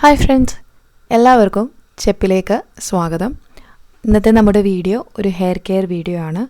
Hi friends എല്ലാവർക്കും ചെപ്പിലേക്ക് സ്വാഗതം. ഇന്നത്തെ നമ്മുടെ വീഡിയോ ഒരു ഹെയർ കെയർ വീഡിയോ ആണ്.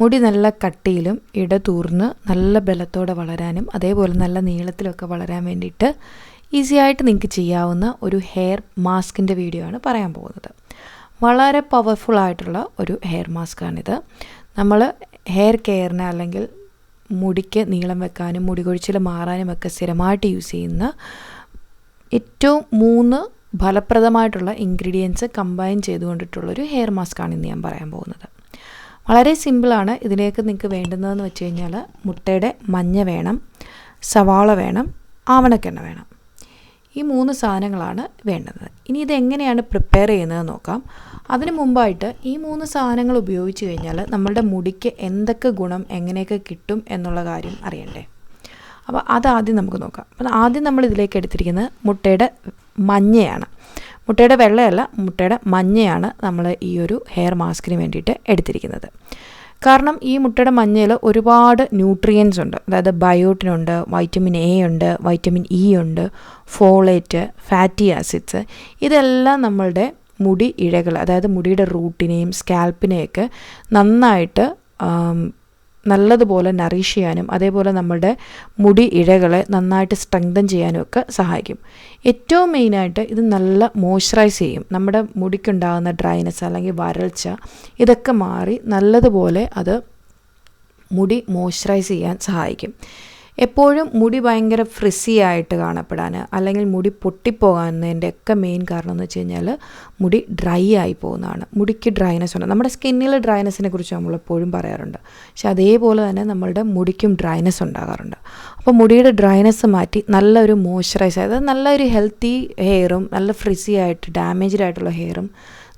മുടി നല്ല കട്ടിയിലും ഇടതൂർന്ന് നല്ല ബലത്തോടെ വളരാനും അതേപോലെ നല്ല നീളത്തിലൊക്കെ വളരാൻ വേണ്ടിയിട്ട് ഈസി ആയിട്ട് നിങ്ങൾക്ക് ചെയ്യാവുന്ന ഒരു ഹെയർ മാസ്കിന്റെ വീഡിയോ ആണ് പറയാൻ പോകുന്നത്. വളരെ പവർഫുൾ ആയിട്ടുള്ള ഒരു ഹെയർ മാസ്കാണിത് നമ്മൾ ഹെയർ കെയറിന് അല്ലെങ്കിൽ മുടിക്ക് നീളം വെക്കാനും മുടി കൊഴിച്ചിൽ മാറാനും ഒക്കെ സ്ഥിരമായിട്ട് യൂസ് ചെയ്യുന്ന ഏറ്റവും മൂന്ന് ഫലപ്രദമായിട്ടുള്ള ഇൻഗ്രീഡിയൻസ് കമ്പൈൻ ചെയ്തുകൊണ്ടിട്ടുള്ളൊരു ഹെയർ മാസ്കാണ് ഇന്ന് ഞാൻ പറയാൻ പോകുന്നത്. വളരെ സിമ്പിളാണ് ഇതിലേക്ക് നിങ്ങൾക്ക് വേണ്ടുന്നതെന്ന് വെച്ച് കഴിഞ്ഞാൽ മുട്ടയുടെ മഞ്ഞ വേണം സവാള വേണം ആവണക്കെണ്ണ വേണം. ഈ മൂന്ന് സാധനങ്ങളാണ് വേണ്ടത് ഇനി ഇത് എങ്ങനെയാണ് പ്രിപ്പയർ ചെയ്യുന്നത് നോക്കാം. അതിന് മുമ്പായിട്ട് ഈ മൂന്ന് സാധനങ്ങൾ ഉപയോഗിച്ച് കഴിഞ്ഞാൽ നമ്മളുടെ മുടിക്ക് എന്തൊക്കെ ഗുണം എങ്ങനെയൊക്കെ കിട്ടും എന്നുള്ള കാര്യം അറിയണ്ടേ? അപ്പോൾ ആദ്യം നമുക്ക് നോക്കാം. അപ്പം ആദ്യം നമ്മൾ ഇതിലേക്ക് എടുത്തിരിക്കുന്നത് മുട്ടയുടെ മഞ്ഞയാണ്. മുട്ടയുടെ വെള്ളയല്ല മുട്ടയുടെ മഞ്ഞയാണ് നമ്മൾ ഈ ഒരു ഹെയർ മാസ്കിന് വേണ്ടിയിട്ട് എടുത്തിരിക്കുന്നത്. കാരണം ഈ മുട്ടയുടെ മഞ്ഞയിൽ ഒരുപാട് ന്യൂട്രിയൻസ് ഉണ്ട്. അതായത് ബയോട്ടിനുണ്ട് വൈറ്റമിൻ എ ഉണ്ട് വൈറ്റമിൻ ഇ ഉണ്ട് ഫോളേറ്റ് ഫാറ്റി ആസിഡ്സ് ഇതെല്ലാം നമ്മളുടെ മുടി ഇഴകൾ അതായത് മുടിയുടെ റൂട്ടിനെയും സ്കാൽപ്പിനെയൊക്കെ നന്നായിട്ട് നല്ലതുപോലെ നറിഷ് ചെയ്യാനും അതേപോലെ നമ്മളുടെ മുടി ഇഴകളെ നന്നായിട്ട് സ്ട്രെങ്തൻ ചെയ്യാനും ഒക്കെ സഹായിക്കും. ഏറ്റവും മെയിനായിട്ട് ഇത് നല്ല മോയ്സ്ചറൈസ് ചെയ്യും. നമ്മുടെ മുടിക്കുണ്ടാകുന്ന ഡ്രൈനെസ് അല്ലെങ്കിൽ വരൾച്ച ഇതൊക്കെ മാറി നല്ലതുപോലെ അത് മുടി മോയ്സ്ചറൈസ് ചെയ്യാൻ സഹായിക്കും. എപ്പോഴും മുടി ഭയങ്കര ഫ്രിസി ആയിട്ട് കാണപ്പെടാൻ അല്ലെങ്കിൽ മുടി പൊട്ടിപ്പോകാനതിന്റെ ഒക്കെ മെയിൻ കാരണം എന്ന് വെച്ച് കഴിഞ്ഞാൽ മുടി ഡ്രൈ ആയി പോകുന്നതാണ്. മുടിക്ക് ഡ്രൈനെസ് ഉണ്ട്. നമ്മുടെ സ്കിന്നിൽ ഡ്രൈനെസ്സിനെ കുറിച്ച് നമ്മൾ എപ്പോഴും പറയാറുണ്ട്. പക്ഷെ അതേപോലെ തന്നെ നമ്മളുടെ മുടിക്കും ഡ്രൈനെസ് ഉണ്ടാകാറുണ്ട്. അപ്പോൾ മുടിയുടെ ഡ്രൈനെസ് മാറ്റി നല്ലൊരു മോയ്സ്ചറൈസ് അതായത് നല്ലൊരു ഹെൽത്തി ഹെയറും നല്ല ഫ്രിസി ആയിട്ട് ഡാമേജ്ഡ് ആയിട്ടുള്ള ഹെയറും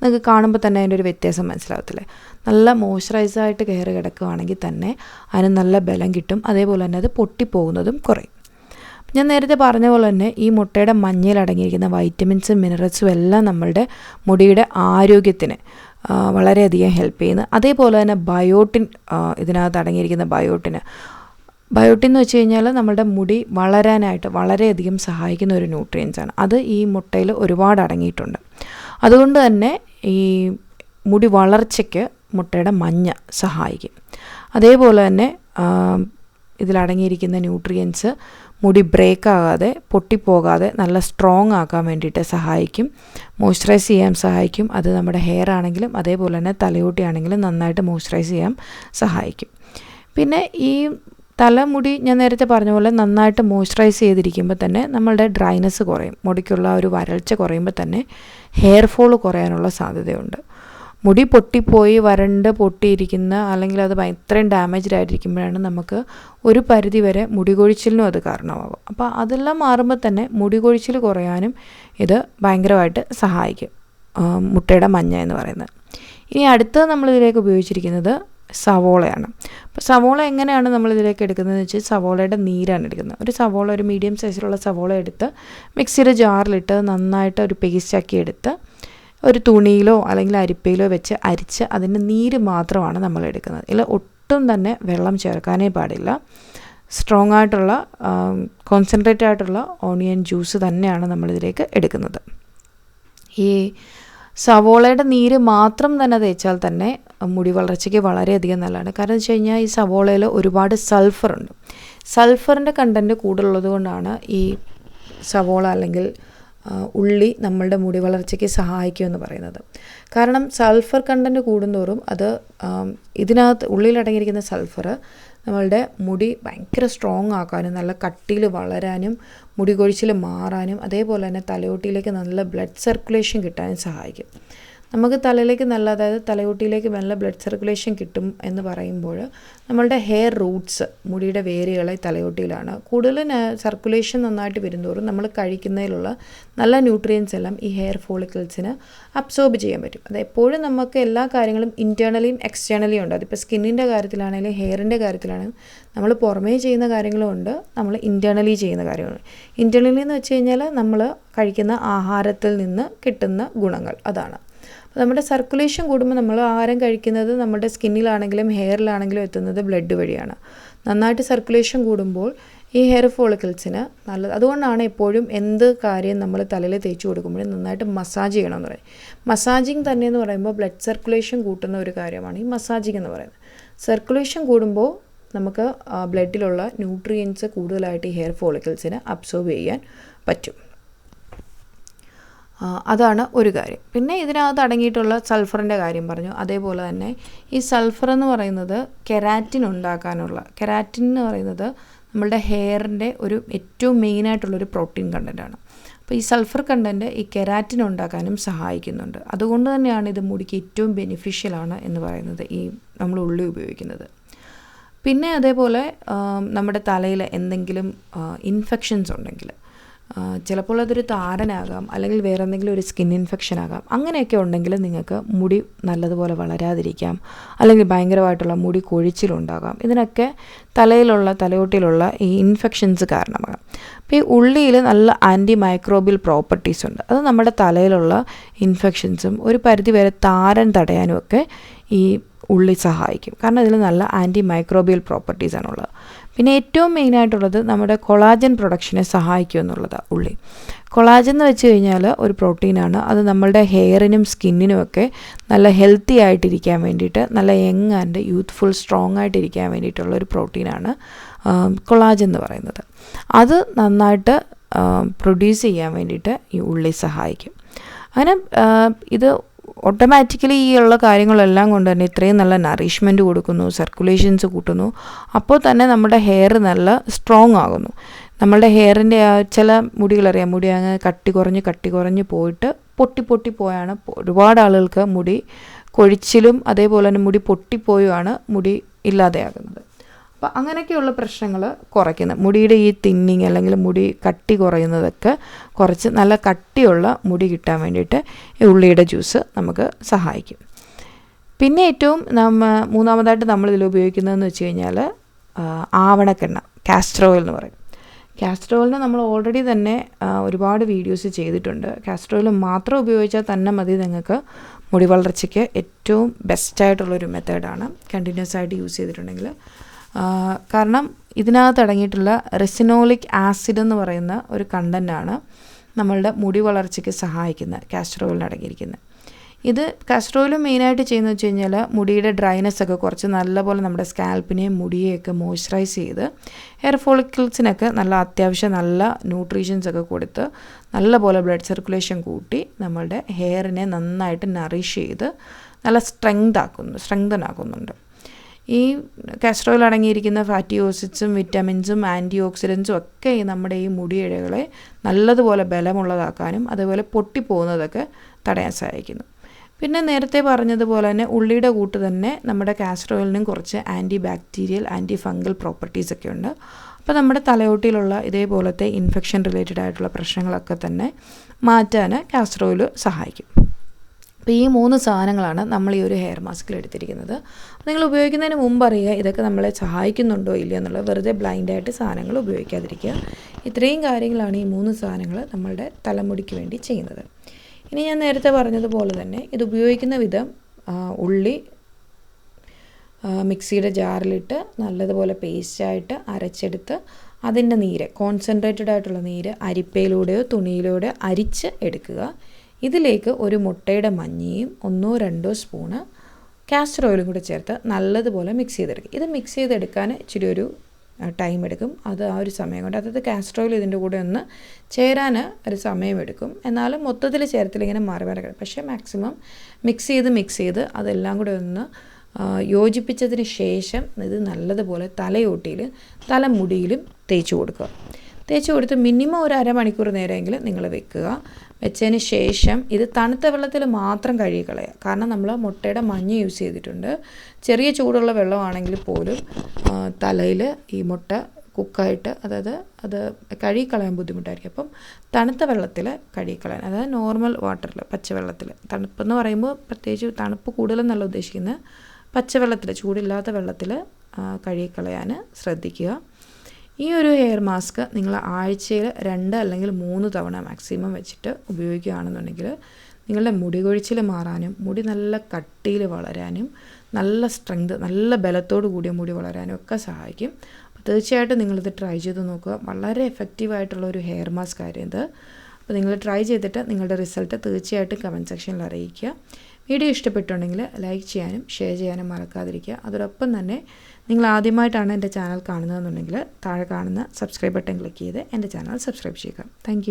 നിങ്ങൾക്ക് കാണുമ്പോൾ തന്നെ അതിന്റെ ഒരു വ്യത്യാസം മനസ്സിലാവത്തില്ലേ? നല്ല മോയ്സ്ചറൈസായിട്ട് കയറി കിടക്കുകയാണെങ്കിൽ തന്നെ അതിന് നല്ല ബലം കിട്ടും. അതേപോലെ തന്നെ അത് പൊട്ടിപ്പോകുന്നതും കുറയും. ഞാൻ നേരത്തെ പറഞ്ഞ പോലെ തന്നെ ഈ മുട്ടയുടെ മഞ്ഞയിൽ അടങ്ങിയിരിക്കുന്ന വൈറ്റമിൻസും മിനറൽസും എല്ലാം നമ്മളുടെ മുടിയുടെ ആരോഗ്യത്തിന് വളരെയധികം ഹെൽപ്പ് ചെയ്യുന്നു. അതേപോലെ തന്നെ ബയോട്ടിൻ ഇതിനകത്ത് അടങ്ങിയിരിക്കുന്ന ബയോട്ടിന്. ബയോട്ടിൻ എന്ന് വെച്ച് കഴിഞ്ഞാൽ നമ്മുടെ മുടി വളരാനായിട്ട് വളരെയധികം സഹായിക്കുന്ന ഒരു ന്യൂട്രിയൻസ് ആണ്. അത് ഈ മുട്ടയിൽ ഒരുപാട് അടങ്ങിയിട്ടുണ്ട്. അതുകൊണ്ട് തന്നെ ഈ മുടി വളർച്ചയ്ക്ക് മുട്ടയുടെ മഞ്ഞ സഹായിക്കും. അതേപോലെ തന്നെ ഇതിലടങ്ങിയിരിക്കുന്ന ന്യൂട്രിയൻസ് മുടി ബ്രേക്ക് ആകാതെ പൊട്ടിപ്പോകാതെ നല്ല സ്ട്രോങ് ആക്കാൻ വേണ്ടിയിട്ട് സഹായിക്കും. മോയ്സ്ചറൈസ് ചെയ്യാൻ സഹായിക്കും. അത് നമ്മുടെ ഹെയർ ആണെങ്കിലും അതേപോലെ തന്നെ തലയോട്ടി ആണെങ്കിലും നന്നായിട്ട് മോയ്സ്ചറൈസ് ചെയ്യാൻ സഹായിക്കും. പിന്നെ ഈ തലമുടി ഞാൻ നേരത്തെ പറഞ്ഞ പോലെ നന്നായിട്ട് മോയ്സ്ചറൈസ് ചെയ്തിരിക്കുമ്പോൾ തന്നെ നമ്മളുടെ ഡ്രൈനെസ് കുറയും. മുടിക്കുള്ള ഒരു വരൾച്ച കുറയുമ്പോൾ തന്നെ ഹെയർ ഫോൾ കുറയാനുള്ള സാധ്യതയുണ്ട്. മുടി പൊട്ടിപ്പോയി വരണ്ട് പൊട്ടിയിരിക്കുന്ന അല്ലെങ്കിൽ അത് ഇത്രയും ഡാമേജ്ഡ് ആയിട്ടിരിക്കുമ്പോഴാണ് നമുക്ക് ഒരു പരിധി വരെ മുടി കൊഴിച്ചിലിനും അത് കാരണമാകും അപ്പോൾ അതെല്ലാം മാറുമ്പോൾ തന്നെ മുടി കൊഴിച്ചിൽ കുറയാനും ഇത് ഭയങ്കരമായിട്ട് സഹായിക്കും. മുട്ടയുടെ മഞ്ഞ എന്ന് പറയുന്നത്. ഇനി അടുത്തത് നമ്മൾ ഇതിലേക്ക് ഉപയോഗിച്ചിരിക്കുന്നത് സവോളയാണ്. അപ്പോൾ സവോള എങ്ങനെയാണ് നമ്മൾ ഇതിലേക്ക് എടുക്കുന്നതെന്ന് വെച്ചാൽ സവോളയുടെ നീരാണ് എടുക്കുന്നത്. ഒരു സവോള ഒരു മീഡിയം സൈസിലുള്ള സവോള എടുത്ത് മിക്സിയുടെ ജാറിലിട്ട് നന്നായിട്ട് ഒരു പേസ്റ്റാക്കി എടുത്ത് ഒരു തുണിയിലോ അല്ലെങ്കിൽ അരിപ്പയിലോ വെച്ച് അരിച്ച് അതിന്റെ നീര് മാത്രമാണ് നമ്മൾ എടുക്കുന്നത്. ഇതിൽ ഒട്ടും തന്നെ വെള്ളം ചേർക്കാനേ പാടില്ല. സ്ട്രോങ് ആയിട്ടുള്ള കോൺസെൻട്രേറ്റ് ആയിട്ടുള്ള ഓണിയൻ ജ്യൂസ് തന്നെയാണ് നമ്മളിതിലേക്ക് എടുക്കുന്നത്. ഈ സവോളയുടെ നീര് മാത്രം തന്നെ തേച്ചാൽ തന്നെ മുടി വളർച്ചയ്ക്ക് വളരെയധികം നല്ലതാണ്. കാരണം വെച്ച് കഴിഞ്ഞാൽ ഈ സവോളയിൽ ഒരുപാട് സൾഫറുണ്ട് സൾഫറിന്റെ കണ്ടന്റ് കൂടുതലുള്ളത് കൊണ്ടാണ് ഈ സവോള അല്ലെങ്കിൽ ഉള്ളി നമ്മളുടെ മുടി വളർച്ചയ്ക്ക് സഹായിക്കുമെന്ന് പറയുന്നത്. കാരണം സൾഫർ കണ്ടന്റ് കൂടുന്തോറും അത് ഇതിനകത്ത് ഉള്ളിലടങ്ങിയിരിക്കുന്ന സൾഫർ നമ്മളുടെ മുടി ഭയങ്കര സ്ട്രോങ് ആക്കാനും നല്ല കട്ടിയിൽ വളരാനും മുടി കൊഴിച്ചിൽ മാറാനും അതേപോലെ തന്നെ തലയോട്ടിയിലേക്ക് നല്ല ബ്ലഡ് സർക്കുലേഷൻ കിട്ടാനും സഹായിക്കും. നമുക്ക് തലയിലേക്ക് നല്ല അതായത് തലയോട്ടിയിലേക്ക് നല്ല ബ്ലഡ് സർക്കുലേഷൻ കിട്ടും എന്ന് പറയുമ്പോൾ നമ്മളുടെ ഹെയർ റൂട്ട്സ് മുടിയുടെ വേരുകളെ തലയോട്ടിയിലാണ്. കൂടുതൽ സർക്കുലേഷൻ നന്നായിട്ട് വരുന്നതോറും നമ്മൾ കഴിക്കുന്നതിലുള്ള നല്ല ന്യൂട്രിയൻസ് എല്ലാം ഈ ഹെയർ ഫോളിക്കിൾസിന് അബ്സോർബ് ചെയ്യാൻ പറ്റും. അത് എപ്പോഴും നമുക്ക് എല്ലാ കാര്യങ്ങളും ഇന്റേർണലിയും എക്സ്റ്റേണലിയും ഉണ്ട്. അതിപ്പോൾ സ്കിന്നിന്റെ കാര്യത്തിലാണെങ്കിലും ഹെയറിന്റെ കാര്യത്തിലാണെങ്കിലും നമ്മൾ പുറമേ ചെയ്യുന്ന കാര്യങ്ങളും ഉണ്ട് നമ്മൾ ഇന്റേർണലി ചെയ്യുന്ന കാര്യങ്ങളുണ്ട് ഇന്റേർണലി എന്ന് വെച്ച് കഴിഞ്ഞാൽ നമ്മൾ കഴിക്കുന്ന ആഹാരത്തിൽ നിന്ന് കിട്ടുന്ന ഗുണങ്ങൾ അതാണ്. നമ്മുടെ സർക്കുലേഷൻ കൂടുമ്പോൾ നമ്മൾ ആഹാരം കഴിക്കുന്നത് നമ്മുടെ സ്കിന്നിലാണെങ്കിലും ഹെയറിലാണെങ്കിലും എത്തുന്നത് ബ്ലഡ് വഴിയാണ്. നന്നായിട്ട് സർക്കുലേഷൻ കൂടുമ്പോൾ ഈ ഹെയർ ഫോളിക്കിൾസിന് നല്ലത് അതുകൊണ്ടാണ് എപ്പോഴും എന്ത് കാര്യം നമ്മൾ തലയിൽ തേച്ച് കൊടുക്കുമ്പോഴും നന്നായിട്ട് മസാജ് ചെയ്യണമെന്ന് പറയും മസാജിങ് തന്നെ എന്ന് പറയുമ്പോൾ ബ്ലഡ് സർക്കുലേഷൻ കൂട്ടുന്ന ഒരു കാര്യമാണ് ഈ മസാജിങ് എന്ന് പറയുന്നത്. സർക്കുലേഷൻ കൂടുമ്പോൾ നമുക്ക് ബ്ലഡിലുള്ള ന്യൂട്രിയൻസ് കൂടുതലായിട്ട് ഈ ഹെയർ ഫോളിക്കിൾസിന് അബ്സോർബ് ചെയ്യാൻ പറ്റും. അതാണ് ഒരു കാര്യം. പിന്നെ ഇതിനകത്ത് അടങ്ങിയിട്ടുള്ള സൾഫറിന്റെ കാര്യം പറഞ്ഞു. അതേപോലെ തന്നെ ഈ സൾഫർ എന്ന് പറയുന്നത് കെരാറ്റിൻ ഉണ്ടാക്കാനുള്ള കെരാറ്റിൻ എന്ന് പറയുന്നത് നമ്മളുടെ ഹെയറിന്റെ ഒരു ഏറ്റവും മെയിനായിട്ടുള്ളൊരു പ്രോട്ടീൻ കണ്ടന്റാണ് അപ്പോൾ ഈ സൾഫർ കണ്ടന്റ് ഈ കെരാറ്റിൻ ഉണ്ടാക്കാനും സഹായിക്കുന്നുണ്ട്. അതുകൊണ്ട് തന്നെയാണ് ഇത് മുടിക്ക് ഏറ്റവും ബെനിഫിഷ്യലാണ് എന്ന് പറയുന്നത് ഈ നമ്മൾ ഉള്ളി ഉപയോഗിക്കുന്നത്. പിന്നെ അതേപോലെ നമ്മുടെ തലയിൽ എന്തെങ്കിലും ഇൻഫെക്ഷൻസ് ഉണ്ടെങ്കിൽ ചിലപ്പോൾ അതൊരു താരനാകാം അല്ലെങ്കിൽ വേറെ എന്തെങ്കിലും ഒരു സ്കിൻ ഇൻഫെക്ഷൻ ആകാം. അങ്ങനെയൊക്കെ ഉണ്ടെങ്കിൽ നിങ്ങൾക്ക് മുടി നല്ലതുപോലെ വളരാതിരിക്കാം. അല്ലെങ്കിൽ ഭയങ്കരമായിട്ടുള്ള മുടി കൊഴിച്ചിലുണ്ടാകാം. ഇതിനൊക്കെ തലയിലുള്ള തലയോട്ടിയിലുള്ള ഈ ഇൻഫെക്ഷൻസ് കാരണമാകാം. അപ്പോൾ ഈ ഉള്ളിയിൽ നല്ല ആന്റി മൈക്രോബിയൽ പ്രോപ്പർട്ടീസ് ഉണ്ട്. അത് നമ്മുടെ തലയിലുള്ള ഇൻഫെക്ഷൻസും ഒരു പരിധിവരെ താരൻ തടയാനും ഒക്കെ ഈ ഉള്ളി സഹായിക്കും. കാരണം ഇതിൽ നല്ല ആന്റി മൈക്രോബിയൽ പ്രോപ്പർട്ടീസ് ആണുള്ളത്. പിന്നെ ഏറ്റവും മെയിനായിട്ടുള്ളത് നമ്മുടെ കൊളാജൻ പ്രൊഡക്ഷനെ സഹായിക്കും എന്നുള്ളതാണ് ഉള്ളി. കൊളാജൻ എന്ന് വെച്ച് കഴിഞ്ഞാൽ ഒരു പ്രോട്ടീനാണ് അത് നമ്മളുടെ ഹെയറിനും സ്കിന്നിനും ഒക്കെ നല്ല ഹെൽത്തി ആയിട്ടിരിക്കാൻ വേണ്ടിയിട്ട് നല്ല യങ് ആൻഡ് യൂത്ത്ഫുൾ സ്ട്രോങ് ആയിട്ടിരിക്കാൻ വേണ്ടിയിട്ടുള്ള ഒരു പ്രോട്ടീനാണ് കൊളാജൻ എന്ന് പറയുന്നത്. അത് നന്നായിട്ട് പ്രൊഡ്യൂസ് ചെയ്യാൻ വേണ്ടിയിട്ട് ഈ ഉള്ളി സഹായിക്കും. അങ്ങനെ ഇത് ഓട്ടോമാറ്റിക്കലി ഈ ഉള്ള കാര്യങ്ങളെല്ലാം കൊണ്ട് തന്നെ ഇത്രയും നല്ല നറിഷ്മെന്റ് കൊടുക്കുന്നു സർക്കുലേഷൻസ് കൂട്ടുന്നു. അപ്പോൾ തന്നെ നമ്മുടെ ഹെയർ നല്ല സ്ട്രോങ് ആകുന്നു. നമ്മളുടെ ഹെയറിന്റെ ആ ചില മുടികളറിയാം. മുടി അങ്ങനെ കട്ടി കുറഞ്ഞ് കട്ടി കുറഞ്ഞ് പോയിട്ട് പൊട്ടി പൊട്ടി പോയാണ്. ഒരുപാട് ആളുകൾക്ക് മുടി കൊഴിച്ചിലും അതേപോലെ തന്നെ മുടി പൊട്ടിപ്പോയുമാണ് മുടി ഇല്ലാതെയാകുന്നത്. അപ്പോൾ അങ്ങനെയൊക്കെയുള്ള പ്രശ്നങ്ങൾ കുറയ്ക്കുന്നത് മുടിയുടെ ഈ തിന്നിങ് അല്ലെങ്കിൽ മുടി കട്ടി കുറയുന്നതൊക്കെ കുറച്ച് നല്ല കട്ടിയുള്ള മുടി കിട്ടാൻ വേണ്ടിയിട്ട് ഈ ഉള്ളിയുടെ ജ്യൂസ് നമുക്ക് സഹായിക്കും. പിന്നെ ഏറ്റവും നമ്മ മൂന്നാമതായിട്ട് നമ്മൾ ഇതിൽ ഉപയോഗിക്കുന്നതെന്ന് വെച്ച് കഴിഞ്ഞാൽ ആവണക്കെണ്ണ കാസ്റ്റർ ഓയിൽ എന്ന് പറയും. ഓയിലിന് നമ്മൾ ഓൾറെഡി തന്നെ ഒരുപാട് വീഡിയോസ് ചെയ്തിട്ടുണ്ട്. കാസ്റ്റർ ഓയിൽ മാത്രം ഉപയോഗിച്ചാൽ തന്നെ മതി നിങ്ങൾക്ക് മുടി വളർച്ചയ്ക്ക് ഏറ്റവും ബെസ്റ്റായിട്ടുള്ളൊരു മെത്തേഡാണ് കണ്ടിന്യൂസ് ആയിട്ട് യൂസ് ചെയ്തിട്ടുണ്ടെങ്കിൽ കാരണം ഇതിനകത്ത് അടങ്ങിയിട്ടുള്ള റെസിനോളിക് ആസിഡ് എന്ന് പറയുന്ന ഒരു കണ്ടന്റാണ് നമ്മളുടെ മുടി വളർച്ചയ്ക്ക് സഹായിക്കുന്ന കാസ്റ്റർ അടങ്ങിയിരിക്കുന്നത്. ഇത് കാസ്റ്റർ ഓയിൽ മെയിനായിട്ട് ചെയ്യുന്നത് വെച്ച് കഴിഞ്ഞാൽ മുടിയുടെ ഡ്രൈനെസ് ഒക്കെ കുറച്ച് നല്ലപോലെ നമ്മുടെ സ്കാൽപ്പിനെയും മുടിയെയൊക്കെ മോയ്സ്ചറൈസ് ചെയ്ത് ഹെയർ ഫോളിക്കിൾസിനൊക്കെ നല്ല അത്യാവശ്യം നല്ല ന്യൂട്രീഷൻസ് ഒക്കെ കൊടുത്ത് നല്ലപോലെ ബ്ലഡ് സർക്കുലേഷൻ കൂട്ടി നമ്മളുടെ ഹെയറിനെ നന്നായിട്ട് നറിഷ് ചെയ്ത് നല്ല സ്ട്രെങ്ത് ആക്കുന്നു സ്ട്രെങ്തൻ ആക്കുന്നുണ്ട് ഈ കസ്ട്രോയിൽ അടങ്ങിയിരിക്കുന്ന ഫാറ്റി ഓസിഡ്സും വിറ്റാമിൻസും ആന്റി ഓക്സിഡൻസും ഒക്കെ നമ്മുടെ ഈ മുടിയിഴകളെ നല്ലതുപോലെ ബലമുള്ളതാക്കാനും അതുപോലെ പൊട്ടിപ്പോകുന്നതൊക്കെ തടയാൻ സഹായിക്കുന്നു. പിന്നെ നേരത്തെ പറഞ്ഞതുപോലെ തന്നെ ഉള്ളിയുടെ കൂട്ട് തന്നെ നമ്മുടെ കാസ്ട്രോയിലിനും കുറച്ച് anti bacterial anti fungal properties ഒക്കെ ഉണ്ട്. അപ്പോൾ നമ്മുടെ തലയോട്ടിയിലുള്ള ഇതേപോലത്തെ ഇൻഫെക്ഷൻ റിലേറ്റഡ് ആയിട്ടുള്ള പ്രശ്നങ്ങളൊക്കെ തന്നെ മാറ്റാൻ കാസ്ട്രോയിൽ സഹായിക്കും. അപ്പോൾ ഈ മൂന്ന് സാധനങ്ങളാണ് നമ്മൾ ഈ ഒരു ഹെയർ മാസ്കിൽ എടുത്തിരിക്കുന്നത്. നിങ്ങൾ ഉപയോഗിക്കുന്നതിന് മുമ്പ് അറിയുക ഇതൊക്കെ നമ്മളെ സഹായിക്കുന്നുണ്ടോ ഇല്ലയോ എന്നുള്ള വെറുതെ ബ്ലൈൻഡായിട്ട് സാധനങ്ങൾ ഉപയോഗിക്കാതിരിക്കുക. ഇത്രയും കാര്യങ്ങളാണ് ഈ മൂന്ന് സാധനങ്ങൾ നമ്മളുടെ തലമുടിക്ക് വേണ്ടി ചെയ്യുന്നത്. ഇനി ഞാൻ നേരത്തെ പറഞ്ഞതുപോലെ തന്നെ ഇത് ഉപയോഗിക്കുന്ന വിധം ഉള്ളി മിക്സിയുടെ ജാറിലിട്ട് നല്ലതുപോലെ പേസ്റ്റായിട്ട് അരച്ചെടുത്ത് അതിന്റെ നീര് കോൺസെൻട്രേറ്റഡ് ആയിട്ടുള്ള നീര് അരിപ്പയിലൂടെയോ തുണിയിലൂടെയോ അരിച്ച് എടുക്കുക. ഇതിലേക്ക് ഒരു മുട്ടയുടെ മഞ്ഞയും ഒന്നോ രണ്ടോ സ്പൂണ് കാസ്റ്റർ ഓയിലും കൂടെ ചേർത്ത് നല്ലതുപോലെ മിക്സ് ചെയ്തെടുക്കുക. ഇത് മിക്സ് ചെയ്തെടുക്കാൻ ഇച്ചിരി ഒരു ടൈം എടുക്കും. അത് ആ ഒരു സമയം കൊണ്ട് അതായത് കാസ്റ്റർ ഓയിൽ ഇതിന്റെ കൂടെ ഒന്ന് ചേരാൻ ഒരു സമയമെടുക്കും എന്നാലും മൊത്തത്തിൽ ചേർത്തിൽ ഇങ്ങനെ മാറി മാറി കിടക്കും. പക്ഷേ മാക്സിമം മിക്സ് ചെയ്ത് മിക്സ് ചെയ്ത് അതെല്ലാം കൂടെ ഒന്ന് യോജിപ്പിച്ചതിന് ശേഷം ഇത് നല്ലതുപോലെ തലയോട്ടിയിൽ തലമുടിയിലും തേച്ച് കൊടുക്കുക. തേച്ച് കൊടുത്ത് മിനിമം ഒരു അരമണിക്കൂർ നേരമെങ്കിലും നിങ്ങൾ വെക്കുക. വെച്ചതിന് ശേഷം ഇത് തണുത്ത വെള്ളത്തിൽ മാത്രം കഴുകി കളയുക കാരണം നമ്മൾ മുട്ടയുടെ മഞ്ഞ യൂസ് ചെയ്തിട്ടുണ്ട്. ചെറിയ ചൂടുള്ള വെള്ളമാണെങ്കിൽ പോലും തലയിൽ ഈ മുട്ട കുക്കായിട്ട് അതായത് അത് കഴുകിക്കളയാൻ ബുദ്ധിമുട്ടായിരിക്കും. അപ്പം തണുത്ത വെള്ളത്തിൽ കഴുകിക്കളയാൻ അതായത് നോർമൽ വാട്ടറിൽ പച്ചവെള്ളത്തിൽ. തണുപ്പെന്ന് പറയുമ്പോൾ പ്രത്യേകിച്ച് തണുപ്പ് കൂടുതലെന്നല്ല ഉദ്ദേശിക്കുന്നത്. പച്ചവെള്ളത്തിൽ ചൂടില്ലാത്ത വെള്ളത്തിൽ കഴുകിക്കളയാൻ ശ്രദ്ധിക്കുക. ഈ ഒരു ഹെയർ മാസ്ക് നിങ്ങൾ ആഴ്ചയിൽ രണ്ട് അല്ലെങ്കിൽ മൂന്ന് തവണ മാക്സിമം വെച്ചിട്ട് ഉപയോഗിക്കുകയാണെന്നുണ്ടെങ്കിൽ നിങ്ങളുടെ മുടി കൊഴിച്ചിൽ മാറാനും മുടി നല്ല കട്ടിയിൽ വളരാനും നല്ല സ്ട്രെങ്ത് നല്ല ബലത്തോടു കൂടിയ മുടി വളരാനും ഒക്കെ സഹായിക്കും. അപ്പോൾ തീർച്ചയായിട്ടും നിങ്ങളിത് ട്രൈ ചെയ്ത് നോക്കുക. വളരെ എഫക്റ്റീവായിട്ടുള്ള ഒരു ഹെയർ മാസ്ക് ആയിരുന്നു ഇത്. അപ്പോൾ നിങ്ങൾ ട്രൈ ചെയ്തിട്ട് നിങ്ങളുടെ റിസൾട്ട് തീർച്ചയായിട്ടും കമന്റ് സെക്ഷനിൽ അറിയിക്കുക. വീഡിയോ ഇഷ്ടപ്പെട്ടുണ്ടെങ്കിൽ ലൈക്ക് ചെയ്യാനും ഷെയർ ചെയ്യാനും മറക്കാതിരിക്കുക. അതോടൊപ്പം തന്നെ നിങ്ങൾ ആദ്യമായിട്ടാണ് എന്റെ ചാനൽ കാണുന്നതെന്നുണ്ടെങ്കിൽ താഴെ കാണുന്ന സബ്സ്ക്രൈബ് ബട്ടൺ ക്ലിക്ക് ചെയ്ത് എന്റെ ചാനൽ സബ്സ്ക്രൈബ് ചെയ്യുക. താങ്ക്